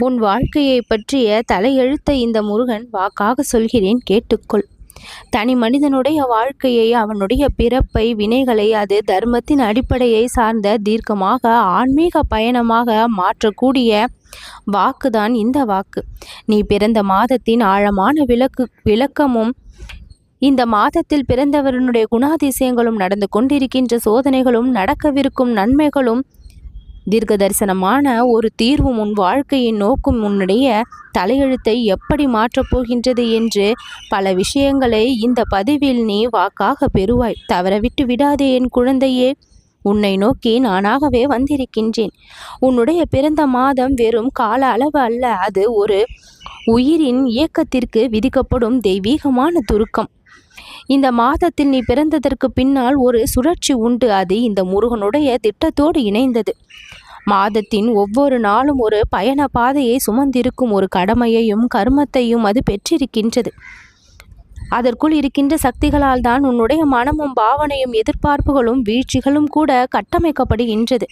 உன் வாழ்க்கையை பற்றிய தலையெழுத்த இந்த முருகன் வாக்காக சொல்கிறேன் கேட்டுக்கொள். தனி மனிதனுடைய வாழ்க்கையை அவனுடைய பிறப்பை வினைகளை அது தர்மத்தின் அடிப்படையை சார்ந்த தீர்க்கமாக ஆன்மீக பயணமாக மாற்றக்கூடிய வாக்குதான் இந்த வாக்கு. நீ பிறந்த மாதத்தின் ஆழமான விளக்கு விளக்கமும் இந்த மாதத்தில் பிறந்தவருடைய குணாதிசயங்களும் நடந்து கொண்டிருக்கின்ற சோதனைகளும் நடக்கவிருக்கும் நன்மைகளும் தீர்க்க தரிசனமான ஒரு தீர்வும் உன் வாழ்க்கையின் நோக்கும் உன்னுடைய தலையெழுத்தை எப்படி மாற்றப் போகின்றது என்று பல விஷயங்களை இந்த பதிவில் நீ வாக்காக பெறுவாய். தவறவிட்டு விடாதே என் குழந்தையே. உன்னை நோக்கி நானாகவே வந்திருக்கின்றேன். உன்னுடைய பிறந்த மாதம் வெறும் கால அளவு அல்ல. அது ஒரு உயிரின் இயக்கத்திற்கு விதிக்கப்படும் தெய்வீகமான துருக்கம். இந்த மாதத்தில் நீ பிறந்ததற்கு பின்னால் ஒரு சுழற்சி உண்டு. அது இந்த முருகனுடைய திட்டத்தோடு இணைந்தது. மாதத்தின் ஒவ்வொரு நாளும் ஒரு பயண பாதையை சுமந்திருக்கும் ஒரு கடமையையும் கர்மத்தையும் அது பெற்றிருக்கின்றது. அதற்குள் இருக்கின்ற சக்திகளால் தான் உன்னுடைய மனமும் பாவனையும் எதிர்பார்ப்புகளும் வீழ்ச்சிகளும் கூட கட்டமைக்கப்படுகின்றது.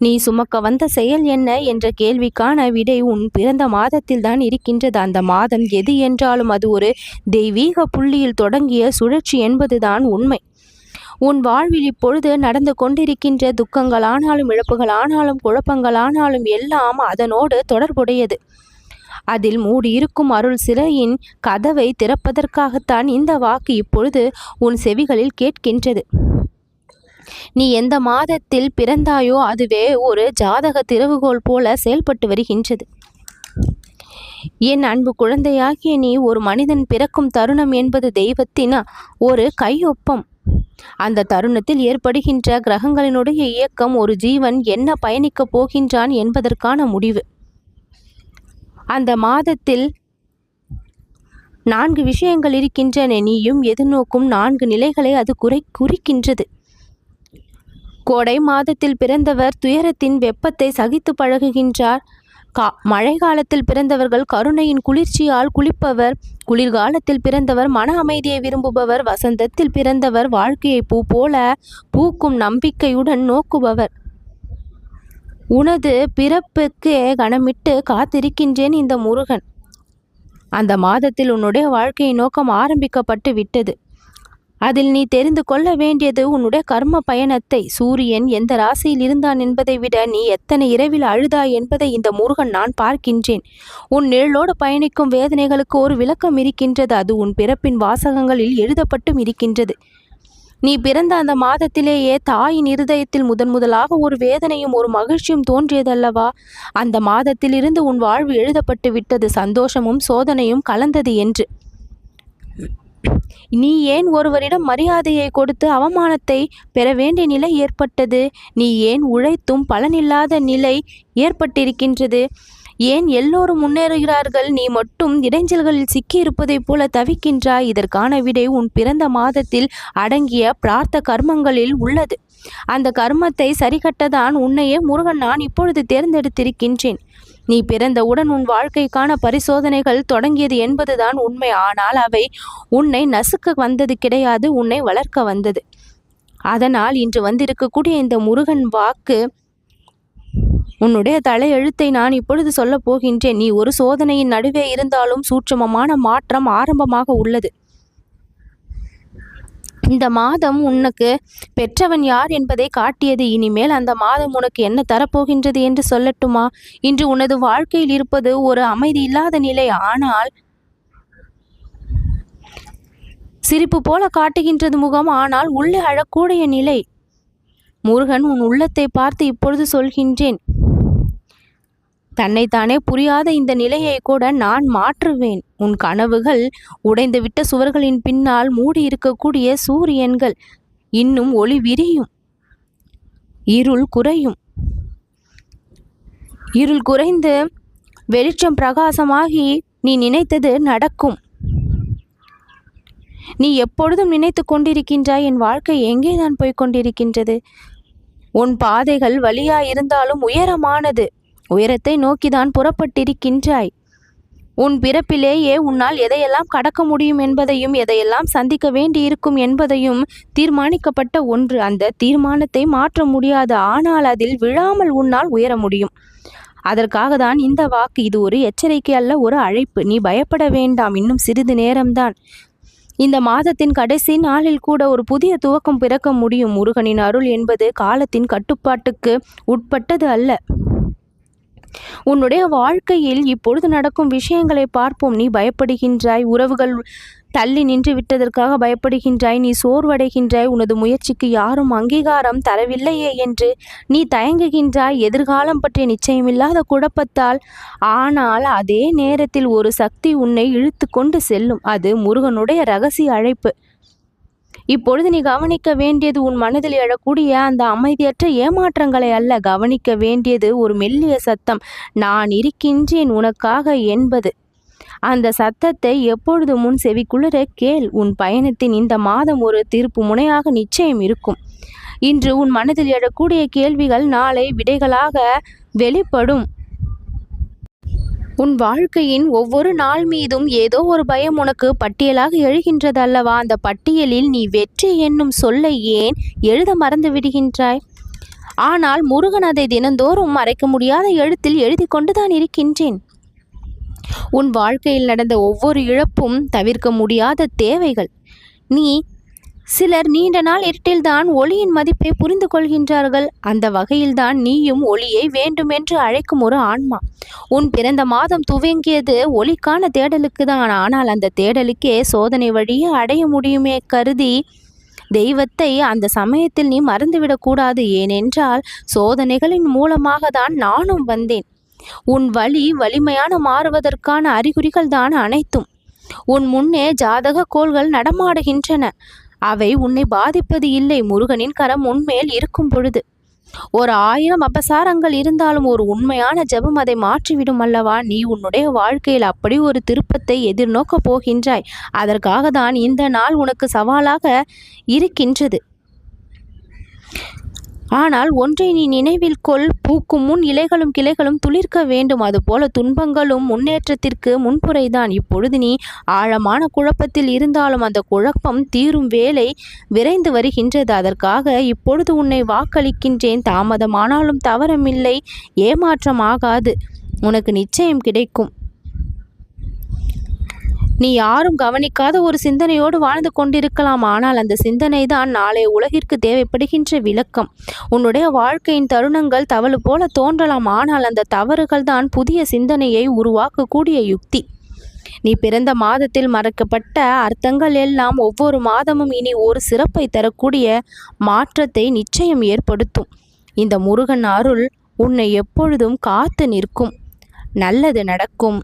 நீ சுமக்க வந்த செயல் என்ன என்ற கேள்விக்கான விடை உன் பிறந்த மாதத்தில் தான் இருக்கின்றது. அந்த மாதம் எது என்றாலும் அது ஒரு தெய்வீக புள்ளியில் தொடங்கிய சுழற்சி என்பதுதான் உண்மை. உன் வாழ்வில் இப்பொழுது நடந்து கொண்டிருக்கின்ற துக்கங்களானாலும் இழப்புகளானாலும் குழப்பங்களானாலும் எல்லாம் அதனோடு தொடர்புடையது. அதில் மூடியிருக்கும் அருள் சிலையின் கதவை திறப்பதற்காகத்தான் இந்த வாக்கு இப்பொழுது உன் செவிகளில் கேட்கின்றது. நீ எந்த மாதத்தில் பிறந்தாயோ அதுவே ஒரு ஜாதக திறவுகோல் போல செயல்பட்டு வருகின்றது. என் அன்பு குழந்தையாகிய நீ ஒரு மனிதன் பிறக்கும் தருணம் என்பது தெய்வத்தின் ஒரு கையொப்பம். அந்த தருணத்தில் ஏற்படுகின்ற கிரகங்களினுடைய இயக்கம் ஒரு ஜீவன் என்ன பயணிக்கப் போகின்றான் என்பதற்கான முடிவு. அந்த மாதத்தில் நான்கு விஷயங்கள் இருக்கின்றன. நீயும் எதிர்நோக்கும் நான்கு நிலைகளை அது குறை குறிக்கின்றது. கோடை மாதத்தில் பிறந்தவர் துயரத்தின் வெப்பத்தை சகித்து பழகுகின்றார். கா மழை காலத்தில் பிறந்தவர்கள் கருணையின் குளிர்ச்சியால் குளிப்பவர் குளிர்காலத்தில் பிறந்தவர் மன அமைதியை விரும்புபவர் வசந்தத்தில் பிறந்தவர் வாழ்க்கையை பூ போல பூக்கும் நம்பிக்கையுடன் நோக்குபவர். உனது பிறப்புக்கு கணமிட்டு காத்திருக்கின்றேன் இந்த முருகன். அந்த மாதத்தில் உன்னுடைய வாழ்க்கையை நோக்கம் ஆரம்பிக்கப்பட்டு விட்டது. அதில் நீ தெரிந்து கொள்ள வேண்டியது உன்னுடைய கர்ம பயணத்தை. சூரியன் எந்த ராசியில் இருந்தான் என்பதை விட நீ எத்தனை இரவில் அழுதாய் என்பதை இந்த முருகன் நான் பார்க்கின்றேன். உன் நிழலோடு பயணிக்கும் வேதனைகளுக்கு ஒரு விளக்கம் இருக்கின்றது. அது உன் பிறப்பின் வாசகங்களில் எழுதப்பட்டும் இருக்கின்றது. நீ பிறந்த அந்த மாதத்திலேயே தாயின் இருதயத்தில் முதன் முதலாக ஒரு வேதனையும் ஒரு மகிழ்ச்சியும் தோன்றியதல்லவா? அந்த மாதத்திலிருந்து உன் வாழ்வு எழுதப்பட்டு விட்டது. சந்தோஷமும் சோதனையும் கலந்தது என்று. நீ ஏன் ஒருவரிடம் மரியாதையை கொடுத்து அவமானத்தை பெற வேண்டிய நிலை ஏற்பட்டது? நீ ஏன் உழைத்தும் பலனில்லாத நிலை ஏற்பட்டிருக்கின்றது? ஏன் எல்லோரும் முன்னேறுகிறார்கள்? நீ மட்டும் இடைஞ்சல்களில் சிக்கியிருப்பதைப் போல தவிக்கின்றாய். இதற்கான விடை உன் பிறந்த மாதத்தில் அடங்கிய பிரார்த்த கர்மங்களில் உள்ளது. அந்த கர்மத்தை சரிகட்டதான் உன்னையே முருகன் நான் இப்பொழுது தேர்ந்தெடுத்திருக்கின்றேன். நீ பிறந்தவுடன் உன் வாழ்க்கைக்கான பரிசோதனைகள் தொடங்கியது என்பதுதான் உண்மை. ஆனால் அவை உன்னை நசுக்க வந்தது கிடையாது உன்னை வளர்க்க வந்தது. அதனால் இன்று வந்திருக்கக்கூடிய இந்த முருகன் வாக்கு உன்னுடைய தலையெழுத்தை நான் இப்பொழுது சொல்லப் போகின்றேன். நீ ஒரு சோதனையின் நடுவே இருந்தாலும் சூட்சமமான மாற்றம் ஆரம்பமாக உள்ளது. இந்த மாதம் உனக்கு பெற்றவன் யார் என்பதை காட்டியது. இனிமேல் அந்த மாதம் உனக்கு என்ன தரப்போகின்றது என்று சொல்லட்டுமா? இன்று உனது வாழ்க்கையில் இருப்பது ஒரு அமைதி இல்லாத நிலை. ஆனால் சிரிப்பு போல காட்டுகின்றது முகம். ஆனால் உள்ளே அழக்கூடிய நிலை. முருகன் உன் உள்ளத்தை பார்த்து இப்பொழுது சொல்கின்றேன். தன்னைத்தானே புரியாத இந்த நிலையை கூட நான் மாற்றுவேன். உன் கனவுகள் உடைந்துவிட்ட சுவர்களின் பின்னால் மூடி இருக்கக்கூடிய சூரியன்கள் இன்னும் ஒளி விரியும். இருள் குறையும். இருள் குறைந்து வெளிச்சம் பிரகாசமாகி நீ நினைத்தது நடக்கும். நீ எப்பொழுதும் நினைத்து கொண்டிருக்கின்றாய் என் வாழ்க்கை எங்கே தான் போய்க் கொண்டிருக்கின்றது? உன் பாதைகள் வழியாயிருந்தாலும் உயரமானது. உயரத்தை நோக்கிதான் புறப்பட்டிருக்கின்றாய். உன் பிறப்பிலேயே உன்னால் எதையெல்லாம் கடக்க முடியும் என்பதையும் எதையெல்லாம் சந்திக்க வேண்டியிருக்கும் என்பதையும் தீர்மானிக்கப்பட்ட ஒன்று. அந்த தீர்மானத்தை மாற்ற முடியாது. ஆனால் அதில் விழாமல் உன்னால் உயர முடியும். அதற்காக தான் இந்த வாக்கு. இது ஒரு எச்சரிக்கை அல்ல ஒரு அழைப்பு. நீ பயப்பட வேண்டாம். இன்னும் சிறிது நேரம்தான். இந்த மாதத்தின் கடைசி நாளில் கூட ஒரு புதிய துவக்கம் பிறக்க முடியும். முருகனின் அருள் என்பது காலத்தின் கட்டுப்பாட்டுக்கு உட்பட்டது அல்ல. உன்னுடைய வாழ்க்கையில் இப்பொழுது நடக்கும் விஷயங்களை பார்ப்போம். நீ பயப்படுகின்றாய் உறவுகள் தள்ளி நின்று விட்டதற்காக பயப்படுகின்றாய் நீ சோர்வடைகின்றாய் உனது முயற்சிக்கு யாரும் அங்கீகாரம் தரவில்லையே என்று நீ தயங்குகின்றாய். எதிர்காலம் பற்றிய நிச்சயமில்லாத குழப்பத்தால் ஆனால் அதே நேரத்தில் ஒரு சக்தி உன்னை இழுத்து கொண்டு செல்லும். அது முருகனுடைய ரகசிய அழைப்பு. இப்பொழுது நீ கவனிக்க வேண்டியது உன் மனதில் எழக்கூடிய அந்த அமைதியற்ற ஏமாற்றங்களை அல்ல. கவனிக்க வேண்டியது ஒரு மெல்லிய சத்தம். நான் இருக்கின்றேன் உனக்காக என்பது. அந்த சத்தத்தை எப்பொழுது முன் செவிக்குளிர கேள். உன் பயணத்தின் இந்த மாதம் ஒரு திருப்பு முனையாக நிச்சயம் இருக்கும். இன்று உன் மனதில் எழக்கூடிய கேள்விகள் நாளை விடைகளாக வெளிப்படும். உன் வாழ்க்கையின் ஒவ்வொரு நாள் மீதும் ஏதோ ஒரு பயம் உனக்கு பட்டியலாக எழுகின்றது அல்லவா அந்த பட்டியலில் நீ வெற்றி என்னும் சொல்லை ஏன் எழுத மறந்து விடுகின்றாய்? ஆனால் முருகன் அதை தினந்தோறும் மறைக்க முடியாத எழுத்தில் எழுதி கொண்டுதான் இருக்கின்றேன். உன் வாழ்க்கையில் நடந்த ஒவ்வொரு இழப்பும் தவிர்க்க முடியாத தேவைகள். நீ சிலர் நீண்ட நாள் இருட்டில்தான் ஒளியின் மதிப்பை புரிந்து கொள்கின்றார்கள். அந்த வகையில்தான் நீயும் ஒளியை வேண்டுமென்று அழைக்கும் ஒரு ஆன்மா. உன் பிறந்த மாதம் துவங்கியது ஒளிக்கான தேடலுக்கு தான் ஆனால் அந்த தேடலுக்கே சோதனை வழியே அடைய முடியுமே கருதி தெய்வத்தை அந்த சமயத்தில் நீ மறந்துவிடக்கூடாது ஏனென்றால் சோதனைகளின் மூலமாக தான் நானும் வந்தேன். உன் வழி வலிமையான மாறுவதற்கான அறிகுறிகள் தான் அனைத்தும். உன் முன்னே ஜாதக கோள்கள் நடமாடுகின்றன. அவை உன்னை பாதிப்பது இல்லை முருகனின் கரம் உன்மேல் இருக்கும் பொழுது. ஒரு ஆயிரம் அபசாரங்கள் இருந்தாலும் ஒரு உண்மையான ஜெபம் அதை மாற்றிவிடும் அல்லவா? நீ உன்னுடைய வாழ்க்கையில் அப்படி ஒரு திருப்பத்தை எதிர்நோக்கப் போகின்றாய். அதற்காக தான் இந்த நாள் உனக்கு சவாலாக இருக்கின்றது. ஆனால் ஒன்றை நீ நினைவில் கொள் பூக்கும் முன் இலைகளும் கிளைகளும் துளிர்க்க வேண்டும். அதுபோல துன்பங்களும் முன்னேற்றத்திற்கு முன்புரைதான். இப்பொழுது நீ ஆழமான குழப்பத்தில் இருந்தாலும் அந்த குழப்பம் தீரும் வேலை விரைந்து வருகின்றது. அதற்காக இப்பொழுது உன்னை வாக்களிக்கின்றேன். தாமதமானாலும் தவறமில்லை. ஏமாற்றமாகாது. உனக்கு நிச்சயம் கிடைக்கும். நீ யாரும் கவனிக்காத ஒரு சிந்தனையோடு வாழ்ந்து கொண்டிருக்கலாம். ஆனால் அந்த சிந்தனை தான் நாளைய உலகிற்கு தேவைப்படுகின்ற விளக்கம். உன்னுடைய வாழ்க்கையின் தருணங்கள் தவறு போல தோன்றலாம். ஆனால் அந்த தவறுகள் தான் புதிய சிந்தனையை உருவாக்கக்கூடிய யுக்தி. நீ பிறந்த மாதத்தில் மறக்கப்பட்ட அர்த்தங்கள் எல்லாம் ஒவ்வொரு மாதமும் இனி ஒரு சிறப்பை தரக்கூடிய மாற்றத்தை நிச்சயம் ஏற்படுத்தும். இந்த முருகன் அருள் உன்னை எப்பொழுதும் காத்து நிற்கும். நல்லது நடக்கும்.